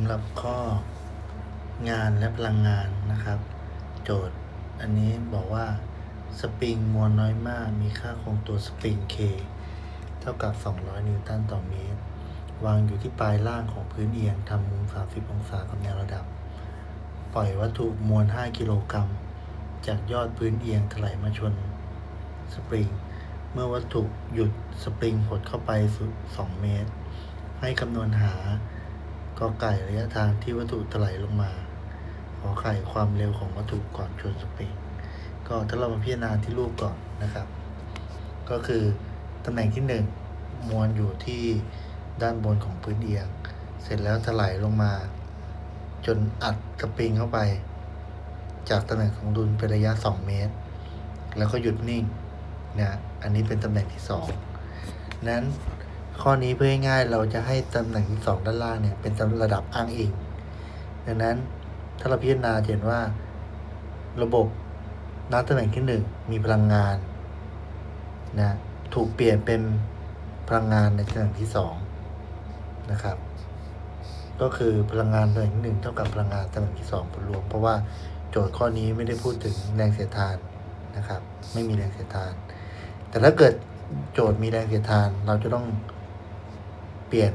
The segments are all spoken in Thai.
ำหรับข้องานและพลังงานนะครับ โจทย์อันนี้บอกว่าสปริงมวลน้อยมากมีค่าคงตัวสปริง K เท่ากับ 200 นิวตันต่อเมตร วางอยู่ที่ปลายล่างของพื้นเอียงทำมุม 30 องศากับแนวระดับ ปล่อยวัตถุมวล 5 กิโลกรัม จากยอดพื้นเอียงถลายมาชนสปริง เมื่อวัตถุหยุดสปริงหดเข้าไปสู่2เมตร ให้คำนวณหา กอไก่ระยะทางที่วัตถุถลายลงมา ขอไข่ความเร็วของวัตถุก่อนชนสปริงก็ถ้าเรามาพิจารณาที่รูปก่อนนะครับ ก็คือตำแหน่งที่หนึ่งมวลอยู่ที่ด้านบนของพื้นเอียง เสร็จแล้วถลายลงมา จนอัดสปริงเข้าไป จากตำแหน่งของดุลเป็นระยะ 2 เมตร แล้วก็หยุดนิ่งนะอันนี้เป็นตำแหน่งที่สองนั้น ข้อนี้เพื่อให้ง่ายเราจะให้ตำแหน่งที่สองด้านล่างเนี่ยเป็นระดับอ้างอิง ดังนั้นถ้าเราพิจารณาเห็นว่า ระบบณตำแหน่งที่หนึ่งมีพลังงานนะถูกเปลี่ยนเป็นพลังงานในตำแหน่งที่สองนะครับ ก็คือพลังงานตำแหน่งที่หนึ่งเท่ากับพลังงานตำแหน่งที่สองผลรวม เพราะว่าโจทย์ข้อนี้ไม่ได้พูดถึงแรงเสียดทานนะครับ ไม่มีแรงเสียดทาน แต่ถ้าเกิดโจทย์มีแรงเสียดทานเราจะต้อง เปลี่ยน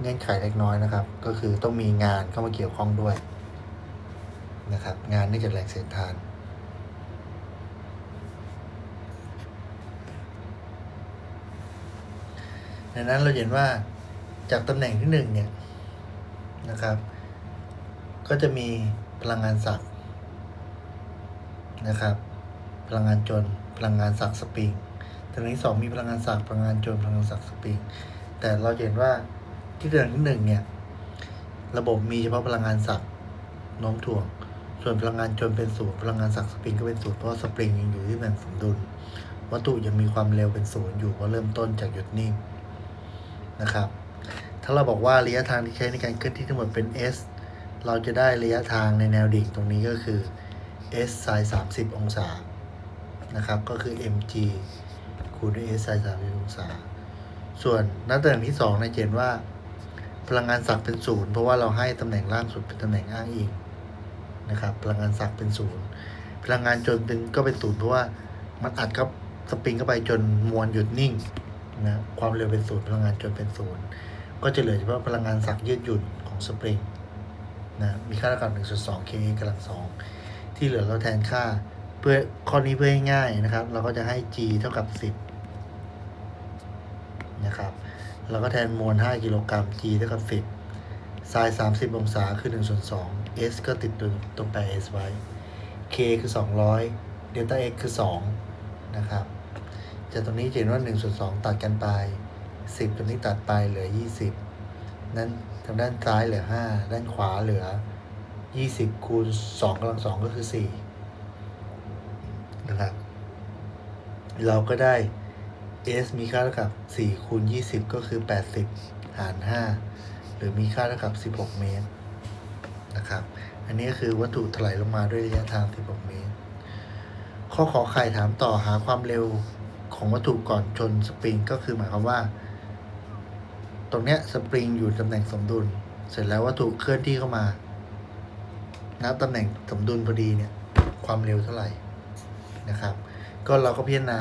เงื่อนไขเล็กน้อยนะครับ ก็คือต้องมีงานเข้ามาเกี่ยวข้องด้วยนะครับ งานเนื่องจากแรงเสียดทาน ดังนั้นเราเห็นว่าจากตำแหน่งที่หนึ่งเนี่ยนะครับ ก็จะมีพลังงานศักดิ์นะครับ พลังงานจน พลังงานศักดิ์สปริงตำแหน่งที่สองมีพลังงานศักดิ์พลังงานจนพลังงานศักดิ์สปริง แต่เราเห็นว่าที่ตำแหน่งที่หนึ่งเนี่ย ระบบมีเฉพาะพลังงานศักดิ์โน้มถ่วง ส่วนพลังงานจนเป็นศูนย์พลังงานศักดิ์สปริงก็เป็นศูนย์เพราะสปริงยังอยู่ที่แหน่งสมดุล วัตถุยังมีความเร็วเป็นศูนย์อยู่เพราะเริ่มต้นจากหยุดนิ่งนะครับ ถ้าเราบอกว่าระยะทางที่ใช้ในการเคลื่อนที่ทั้งหมดเป็น s เราจะได้ระยะทางในแนวดิ่งตรงนี้ก็คือ s sin 30 องศา นะครับ ก็คือ mg คูณด้วย s sin 30 องศา ส่วนนัตำแหน่งที่2ในยจะเห็นว่า พลังงานศักดิ์เป็นศูนย์เพราะว่าเราให้ตำแหน่งล่างสุดเป็นตำแหน่งอ้างอิงนะครับ พลังงานศักดิ์เป็นศูนย์พลังงานจนเป็นก็เป็นศูนย์เพราะว่ามันอัดกับสปริงเข้าไปจนมวลหยุดนิ่งนะความเร็วเป็นศูนย์พลังงานจนเป็นศูนย์ก็จะเหลือเฉพาะพลังงานศักดิ์ยืดหยุ่นของสปริงนะมีค่าเท่ากับ1ส่วน2 k กำลังสองที่เหลือเราแทนค่าเพื่อข้อนี้เพื่อให้ง่ายนะครับ เราก็จะให้ g เท่ากับ 10 นะครับเราก็แทนมวล 5 กิโลกรัม g เท่ากับ 10 sin 30 องศาคือ1ส่วน2 s ก็ติดตัวตรงแปร s ไว้ k คือ 200 delta x คือ 2 นะครับ จากตรงนี้จะเห็นว่า1ส่วน2ตัดกันไป 10 ตรงนี้ตัดไปเหลือ 20 นั้นทางด้านซ้ายเหลือ 5 ด้านขวาเหลือ 20 คูณ2กำลัง 2 ก็คือ 4 นะครับ เราก็ได้ s มีค่าเท่ากับ4คูณ20 ก็คือ 80 หาร 5 หรือมีค่าเท่ากับ 16 เมตรนะครับ อันนี้คือวัตถุถลายลงมาด้วยระยะทาง 16 เมตร ข้อขอไข่ถามต่อหาความเร็วของวัตถุก่อนชนสปริงก็คือหมายความว่า ตรงเนี้ยสปริงอยู่ตำแหน่งสมดุล เสร็จแล้ววัตถุเคลื่อนที่เข้ามาณตำแหน่งสมดุลพอดีเนี่ยความเร็วเท่าไหร่นะครับ ก็เราก็พิจารณา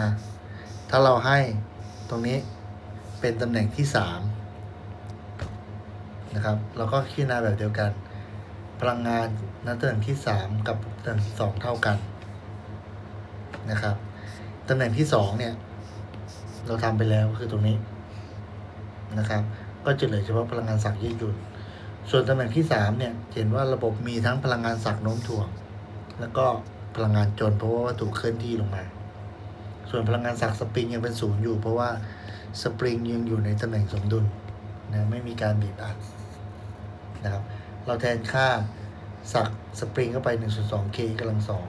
ถ้าเราให้ตรงนี้เป็นตำแหน่งที่สามนะครับเราก็พิจารณาแบบเดียวกัน พลังงานณตำแหน่งที่สามกับตำแหน่งที่สองเท่ากันนะครับตำแหน่งที่สองเนี่ยเราทำไปแล้วก็คือตรงนี้นะครับ ก็จะเหลือเฉพาะพลังงานศักยืดหยุ่น ส่วนตำแหน่งที่สามเนี่ยเห็นว่าระบบมีทั้งพลังงานศักโน้มถ่วง แล้วก็พลังงานจนเพราะว่าวัตถุเคลื่อนที่ลงมา ส่วนพลังงานศักสปริงยังเป็นศูนย์อยู่ เพราะว่าสปริงยังอยู่ในตำแหน่งสมดุลนะไม่มีการบีบอัดนะครับ เราแทนค่าศักสปริงเข้าไป1ส่วน2 k กำลังสอง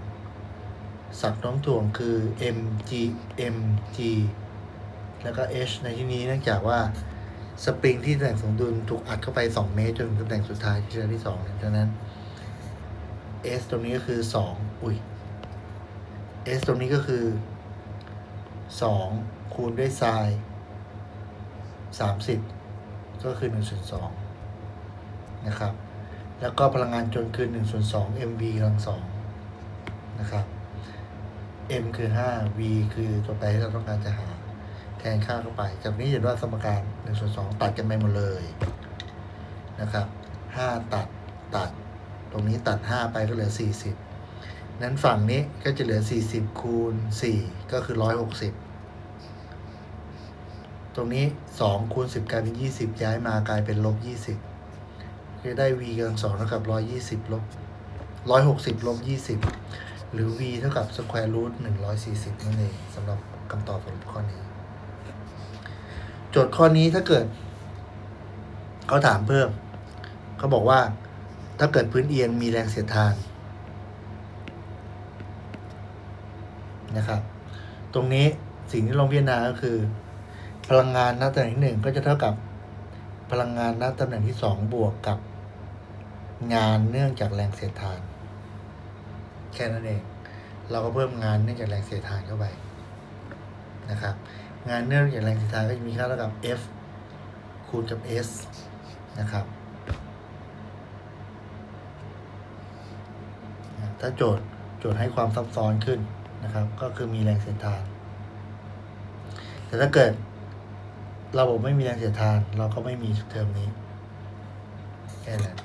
ศักน้มถ่วงคือ mg mg แล้วก็ h ในที่นี้เนื่องจากว่าสปริงที่ตำแหน่งสมดุลถูกอัดเข้าไป 2 เมตรจนถึงตำแหน่งสุดท้ายที่ระยะที่2เนี่ยดังนั้น s ตรงนี้ก็คือ 2 อุ้ย s ตรงนี้ก็คือ 2 คูณด้วย sin 30 ก็คือ1ส่วน2นะครับ แล้วก็พลังงานจนคือ1ส่วน2 mv กำลังสองนะครับ m คือ 5 v คือตัวแปรที่เราต้องการจะหาแทนค่าเข้าไป จากนี้เห็นว่าสมการ1ส่วน2ตัดกันไปหมดเลยนะครับ5ตัดตัด ตรงนี้ตัด 5 ไปก็เหลือ 40 นั้นฝั่งนี้ก็จะเหลือ 40 คูณ 4 ก็คือ 160 ตรงนี้ 2 คูณ 10 กลายเป็น 20 ย้ายมากลายเป็นลบ 20คือได้ v กำลังสองเท่ากับ 120 ลบ 160 ลบ 20 หรือ v เท่ากับ square root 140 นั่นเองสำหรับคำตอบสำหรับข้อนี้ โจทย์ข้อนี้ถ้าเกิด เขาถามเพิ่ม เขาบอกว่าถ้าเกิดพื้นเอียงมีแรงเสียดทาน นะครับ ตรงนี้สิ่งที่ลองพิจารณาก็คือ พลังงานณตำแหน่งที่หนึ่งก็จะเท่ากับพลังงานณตำแหน่งที่สองบวกกับงานเนื่องจากแรงเสียดทาน แค่นั้นเอง เราก็เพิ่มงานเนื่องจากแรงเสียดทานเข้าไปนะครับ งานเนื่องจากแรงเสียดทานก็จะมีค่าเท่ากับ F คูณกับ S นะครับถ้าโจทย์โจทย์ให้ความซับซ้อนขึ้น นะครับ ก็คือมีแรงเสียดทาน แต่ถ้าเกิดระบบไม่มีแรงเสียดทาน เราก็ไม่มีเทอมนี้แค่นั้น